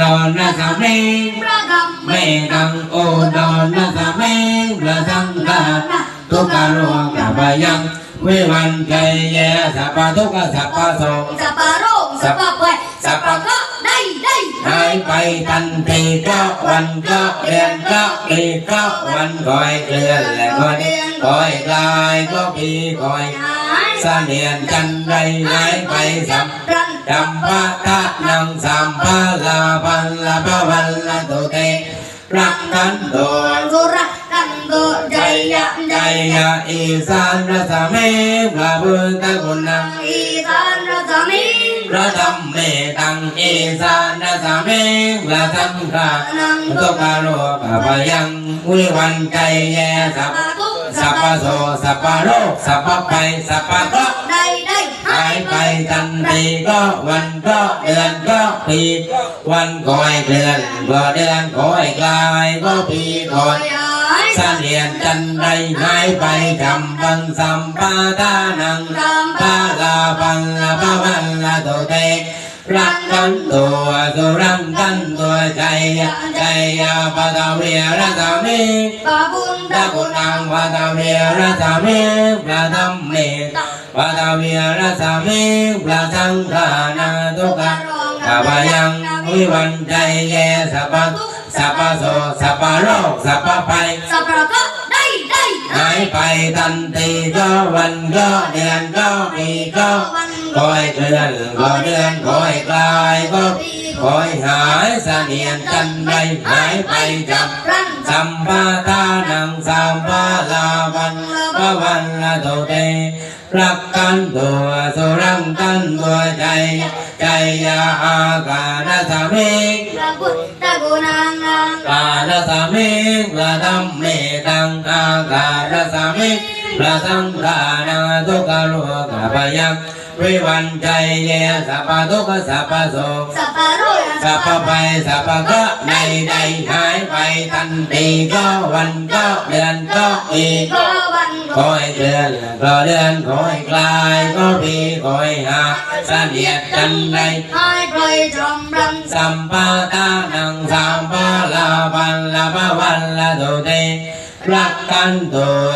ดรนะสามีพระธรรมเมตังโอดรนะสามีพระสังฆาทุกขโรวงกะบยังวิวันใจเยสัพพะทุกขสัพพะโสสัพพะโรคสัพพะภัยสัพพะก็ได้ได้หายไปทันทีก็วันก็เดือนก็ปีก็วันคอยเคลื่อนและก็เดือนคอยกลายก็ปีคอยหายเสนียนจันไรหายไปสัมรันจำปะทะ รักกันโดนสุรกันโกใจยะใจใจยะอีสานรสเมพระพุทธคุณนังอีสานรัศมีพระธรรมเายไปทันทีก็วันก็เดือนก็ปีวันคอยเคลื่อนก็เดือนคอยกลายก็ปีคอยหาเสนียนจันไรหายไปจำบังสัมปาทานังปาลาปังลาปะวันลาโตเตรักกันตัวสุรังกันตัวใจใจยาปะตาเวียรสามีปะบุญตะตะกุกุนังงวาตาเวียรสามีพระธรรมเม ตวาตาเวียรสามีพระสังฆานาทุกขะข้าพยังวิวันใจแยสัพพะสัพพะโสสัพพะโรสัพพะภัยสัพพะก็ได้ได้หายไปทันทีก็วันก็เดือนก็ปีก็คอยเคลื่อนก็เดือนคอยกลายก็คอยหายเสนียนจันไรหายไปจับรันสัมปาทานังสัมปาลาวันพระวันละโตเต รักกันตัวสุรังกันตัวใจใจยาอากาศสามิตะกุตะกุนังนังกาลสามิพระธรรมเมตังอากาศ สามิพระสังฆานาทุกขโลกาปยังวิวันใจเยสัพพะสัพพะโสสัพพะโรคสัพพะไปสัพก็ในใดหายไปทันทีก็วันก็เดือนก็ปีก็วันคอยเดือนก็เดือนคอยกลายก็ปีคอยหาเสนียดจันไรหายไปจอมรันสัมปาทานังสัมปาลาปันลาวันละโตเตรักกันตัว